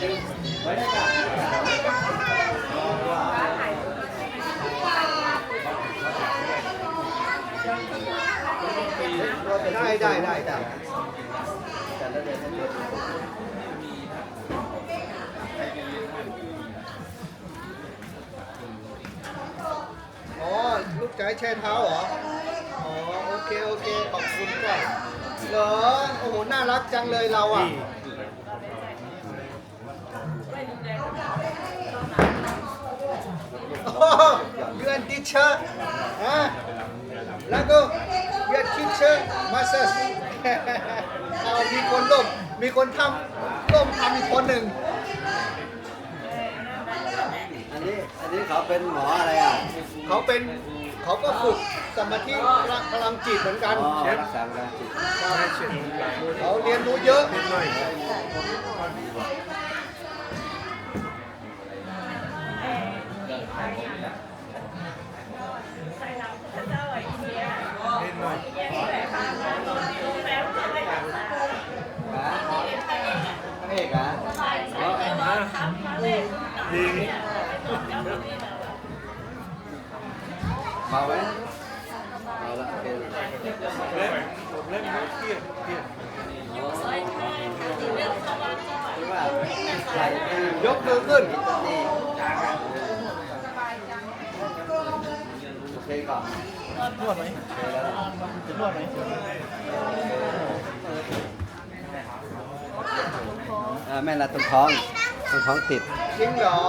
ได้ได้ได้ได้อ๋อ ลูกใจแช่เท้าเหรอ อ๋อ โอเค โอเค ขอบคุณก่อนเหรอ โอ้โห น่ารักจังเลยเราอะ โอ้ยูแอนทีเชอร์ฮะแล้วก็ยูแอนทีเชอร์มาสเตอร์เอามีคนร่วมมีคนทำร่วมทำอีกคนหนึ่งอันนี้อันนี้เขาเป็นหมออะไรอะเขาเป็นเขาก็ฝึกสมาธิพลังจิตเหมือนกันอ๋อรักษาการจิตเขาเรียนรู้เยอะ เอกอะเมาไหมเมาละโอเคเล่นเล่นเครียดเครียดคิดว่าใส่ไปยกมือขึ้นนี่โอเคก่อนนวดไหมโอเคแล้วจะนวดไหม อ่า แม่ละตรงท้องตรงท้องติด จริงเหรอ